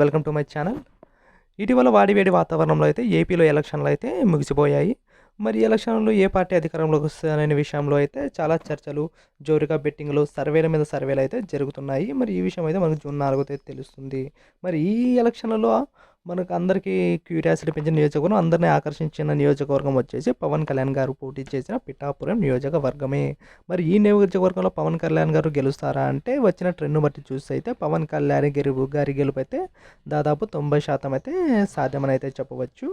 Welcome to my channel. ఇటీవల వాడివేడి వాతావరణంలో అయితే ఏపీలో ఎలక్షన్లు అయితే ముగిసిపోయాయి. మరి ఎలక్షన్లు ఏ పార్టీ అధికారంలోకి వస్తుందనే విషయంలో అయితే చాలా చర్చలు జోరుగా బెట్టింగ్లు సర్వేల మీద సర్వేలు అయితే జరుగుతున్నాయి. మరి ఈ విషయం అయితే మనకు జూన్ నాలుగో తేదీ తెలుస్తుంది. మరి ఈ ఎలక్షన్లలో మనకు అందరికీ క్యూరియాసిటీ పెంచిన నియోజకవర్గం అందరినీ ఆకర్షించిన నియోజకవర్గం వచ్చేసి పవన్ కళ్యాణ్ గారు పోటీ చేసిన పిఠాపురం నియోజకవర్గమే. మరి ఈ నియోజకవర్గంలో పవన్ కళ్యాణ్ గారు గెలుస్తారా అంటే వచ్చిన ట్రెండ్ బట్టి చూస్తే అయితే పవన్ కళ్యాణ్ గెలుపు గారి గెలుపు అయితే దాదాపు తొంభై శాతం అయితే సాధ్యమని అయితే చెప్పవచ్చు.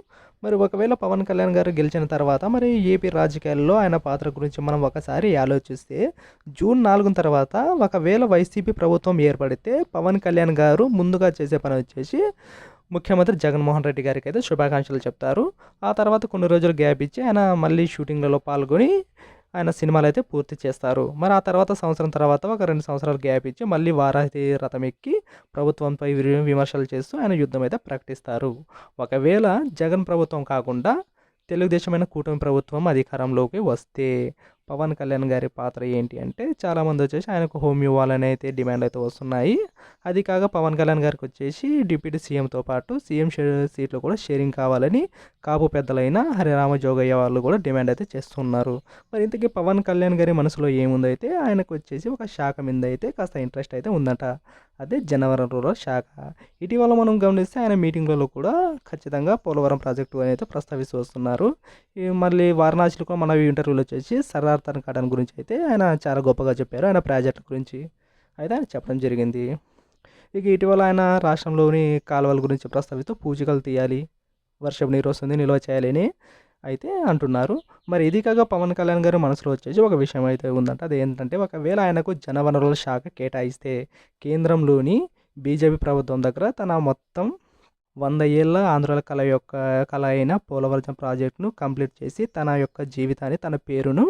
మరి ఒకవేళ పవన్ కళ్యాణ్ గారు గెలిచిన తర్వాత మరి ఏపీ రాజకీయాల్లో ఆయన పాత్ర గురించి మనం ఒకసారి ఆలోచిస్తే జూన్ నాలుగు తర్వాత ఒకవేళ వైసీపీ ప్రభుత్వం ఏర్పడితే పవన్ కళ్యాణ్ గారు ముందుగా చేసే పని వచ్చేసి ముఖ్యమంత్రి జగన్మోహన్ రెడ్డి గారికి అయితే శుభాకాంక్షలు చెప్తారు. ఆ తర్వాత కొన్ని రోజులు గ్యాప్ ఇచ్చి ఆయన మళ్ళీ షూటింగ్లలో పాల్గొని ఆయన సినిమాలు అయితే పూర్తి చేస్తారు. మరి ఆ తర్వాత సంవత్సరం తర్వాత ఒక రెండు సంవత్సరాలు గ్యాప్ ఇచ్చి మళ్ళీ వారాహి రథం ఎక్కి ప్రభుత్వంపై విమర్శలు చేస్తూ ఆయన యుద్ధం అయితే ప్రకటిస్తారు. ఒకవేళ జగన్ ప్రభుత్వం కాకుండా తెలుగుదేశమైన కూటమి ప్రభుత్వం అధికారంలోకి వస్తే పవన్ కళ్యాణ్ గారి పాత్ర ఏంటి అంటే చాలామంది వచ్చేసి ఆయనకు హోమ్ ఇవ్వాలని అయితే డిమాండ్ అయితే వస్తున్నాయి. అది కాక పవన్ కళ్యాణ్ గారికి వచ్చేసి డిప్యూటీ సీఎంతో పాటు సీఎం సీట్లు కూడా షేరింగ్ కావాలని కాపు పెద్దలైన హరిరామ జోగయ్య వాళ్ళు కూడా డిమాండ్ అయితే చేస్తున్నారు. మరి ఇంతకీ పవన్ కళ్యాణ్ గారి మనసులో ఏముందైతే ఆయనకు వచ్చేసి ఒక శాఖ మీద అయితే కాస్త ఇంట్రెస్ట్ అయితే ఉందట. అదే జనవరంలో శాఖ. ఇటీవల మనం గమనిస్తే ఆయన మీటింగ్లలో కూడా ఖచ్చితంగా పోలవరం ప్రాజెక్టు అని అయితే ప్రస్తావిస్తూ వస్తున్నారు. మళ్ళీ వారణాసిలో కూడా మన ఇంటర్వ్యూలో వచ్చేసి సర్దార్ తన కాటన్ గురించి అయితే ఆయన చాలా గొప్పగా చెప్పారు. ఆయన ప్రాజెక్ట్ గురించి అయితే ఆయన చెప్పడం జరిగింది. ఇక ఇటీవల ఆయన రాష్ట్రంలోని కాలువల గురించి ప్రస్తావిస్తూ పూచికలు తీయాలి వర్షపు నీరు వస్తుంది నిల్వ చేయాలని అయితే అంటున్నారు. మరి ఇది కాక పవన్ కళ్యాణ్ గారు మనసులో వచ్చేసి ఒక విషయం అయితే ఉందంట. అది ఏంటంటే ఒకవేళ ఆయనకు జనవనరుల శాఖ కేటాయిస్తే కేంద్రంలోని బీజేపీ ప్రభుత్వం దగ్గర తన మొత్తం వంద ఏళ్ళ ఆంధ్రాల కళ యొక్క కళ అయిన పోలవరం ప్రాజెక్టును కంప్లీట్ చేసి తన యొక్క జీవితాన్ని తన పేరును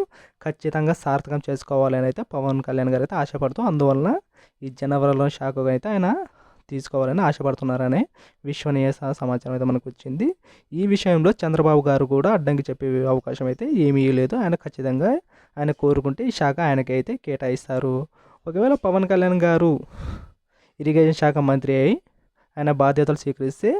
ఖచ్చితంగా సార్థకం చేసుకోవాలని అయితే పవన్ కళ్యాణ్ గారు అయితే ఆశపడుతూ అందువలన ఈ జనవరిలో శాఖగా అయితే ఆయన తీసుకోవాలని ఆశపడుతున్నారనే విశ్వనీయ సమాచారం అయితే మనకు వచ్చింది. ఈ విషయంలో చంద్రబాబు గారు కూడా అడ్డంకి చెప్పే అవకాశం అయితే ఏమీ లేదు. ఆయన ఖచ్చితంగా ఆయన కోరుకుంటే ఈ శాఖ ఆయనకైతే కేటాయిస్తారు. ఒకవేళ పవన్ కళ్యాణ్ గారు ఇరిగేషన్ శాఖ మంత్రి అయి ఆయన బాధ్యతలు స్వీకరిస్తే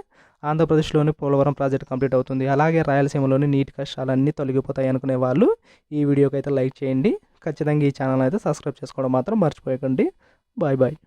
ఆంధ్రప్రదేశ్లోని పోలవరం ప్రాజెక్ట్ కంప్లీట్ అవుతుంది. అలాగే రాయలసీమలోని నీటి కష్టాలన్నీ తొలగిపోతాయి అనుకునే వాళ్ళు ఈ వీడియోకి అయితే లైక్ చేయండి. ఖచ్చితంగా ఈ ఛానల్ అయితే సబ్స్క్రైబ్ చేసుకోవడం మాత్రం మర్చిపోయకండి. Bye bye.